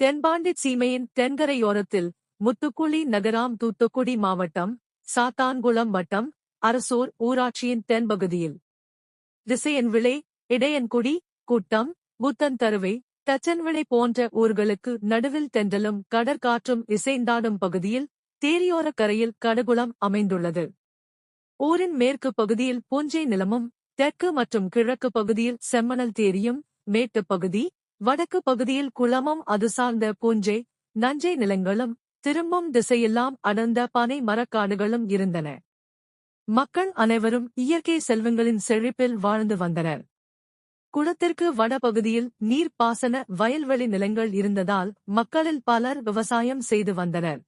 தென்பாண்டி சீமையின் தென்கரையோரத்தில் முத்துக்குழி நகராம் தூத்துக்குடி மாவட்டம் சாத்தான்குளம் வட்டம் அரசூர் ஊராட்சியின் தென்பகுதியில். திசையன் விளை இடையன்குடி குட்டம் புத்தன்தருவை தச்சன்விளை போன்ற ஊர்களுக்கு நடுவில் தென்றலும் கடற்காற்றும் இசைந்தாடும் பகுதியில் தேரியோரக் கரையில் கடகுளம் அமைந்துள்ளது. ஊரின் மேற்கு பகுதியில் பூஞ்சை நிலமும் தெற்கு மற்றும் கிழக்கு பகுதியில் செம்மணல் தேரியும் மேட்டுப் பகுதி வடக்கு பகுதியில் குளமும் அது சார்ந்த பூஞ்சை நஞ்சை நிலங்களும் திரும்பும் திசையெல்லாம் அடர்ந்த பனை மரக்காடுகளும் இருந்தன. மக்கள் அனைவரும் இயற்கை செல்வங்களின் செழிப்பில் வாழ்ந்து வந்தனர். குளத்திற்கு வடபகுதியில் நீர்ப்பாசன வயல்வெளி நிலங்கள் இருந்ததால் மக்களில் பலர் விவசாயம் செய்து வந்தனர்.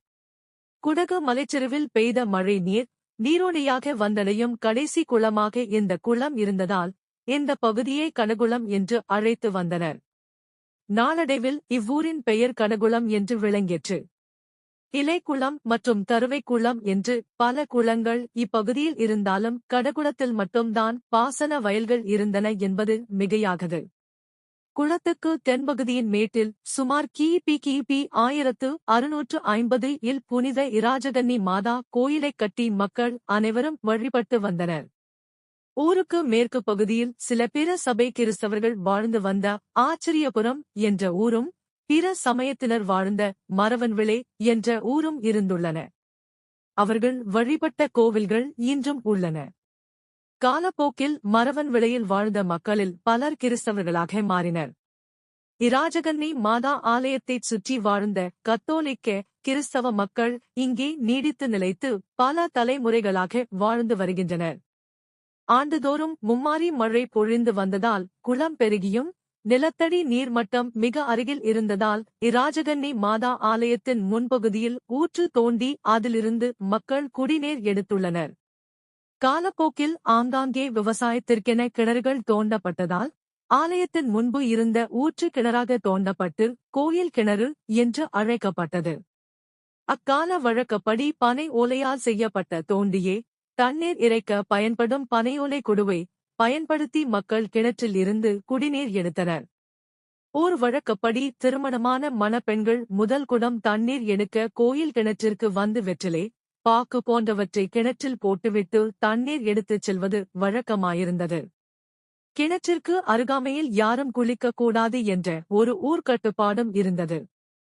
குடகு மலைச்சரிவில் பெய்த மழை நீர் நீரோடையாக வந்தடையும் கடைசி குளமாக இந்த குளம் இருந்ததால் இந்த பகுதியை கனகுளம் என்று அழைத்து வந்தனர். நாளடைவில் இவ்வூரின் பெயர் கனகுளம் என்று விளங்கிற்று. இலைக்குளம் மற்றும் தருவைக்குளம் என்று பல குளங்கள் இப்பகுதியில் இருந்தாலும் கடகுளத்தில் மட்டும்தான் பாசன வயல்கள் இருந்தன என்பது மிகையாகது. குளத்துக்கு தென்பகுதியின் மேட்டில் சுமார் கிபி கிபி ஆயிரத்து அறுநூற்று ஐம்பது இல் புனித இராஜகன்னி மாதா கோயிலைக் கட்டி மக்கள் அனைவரும் வழிபட்டு வந்தனர். ஊருக்கு மேற்கு பகுதியில் சில பிற சபை கிறிஸ்தவர்கள் வாழ்ந்து வந்த ஆச்சரியபுரம் என்ற ஊரும் பிற சமயத்தினர் வாழ்ந்த மரவன்விளே என்ற ஊரும் இருந்துள்ளன. அவர்கள் வழிபட்ட கோவில்கள் இன்றும் உள்ளன. காலப்போக்கில் மரவன் விளையில் வாழ்ந்த மக்களில் பலர் கிறிஸ்தவர்களாக மாறினர். இராஜகன்னி மாதா ஆலயத்தைச் சுற்றி வாழ்ந்த கத்தோலிக்க கிறிஸ்தவ மக்கள் இங்கே நீடித்து நிலைத்து பல தலைமுறைகளாக வாழ்ந்து வருகின்றனர். ஆண்டுதோறும் மும்மாரி மழை பொழிந்து வந்ததால் குளம் பெருகியும் நிலத்தடி நீர்மட்டம் மிக அருகில் இருந்ததால் இராஜகன்னி மாதா ஆலயத்தின் முன்பகுதியில் ஊற்று தோண்டி அதிலிருந்து மக்கள் குடிநீர் எடுத்துள்ளனர். காலப்போக்கில் ஆங்காங்கே விவசாயத்திற்கென கிணறுகள் தோண்டப்பட்டதால் ஆலயத்தின் முன்பு இருந்த ஊற்று கிணறாக தோண்டப்பட்டு கோயில் கிணறு என்று அழைக்கப்பட்டது. அக்கால வழக்கப்படி பனை ஓலையால் செய்யப்பட்ட தோண்டியே தண்ணீர் இறைக்க பயன்படும் பனையோலை குடுவை பயன்படுத்தி மக்கள் கிணற்றில் இருந்து குடிநீர் எடுத்தனர். ஓர் வழக்கப்படி திருமணமான மணப்பெண்கள் முதல் குடம் தண்ணீர் எடுக்க கோயில் கிணற்றிற்கு வந்து வெற்றிலே பாக்கு போன்றவற்றை கிணற்றில் போட்டுவிட்டு தண்ணீர் எடுத்துச் செல்வது வழக்கமாயிருந்தது. கிணற்றிற்கு அருகாமையில் யாரும் குளிக்கக்கூடாது என்ற ஒரு ஊர்க்கட்டுப்பாடும் இருந்தது.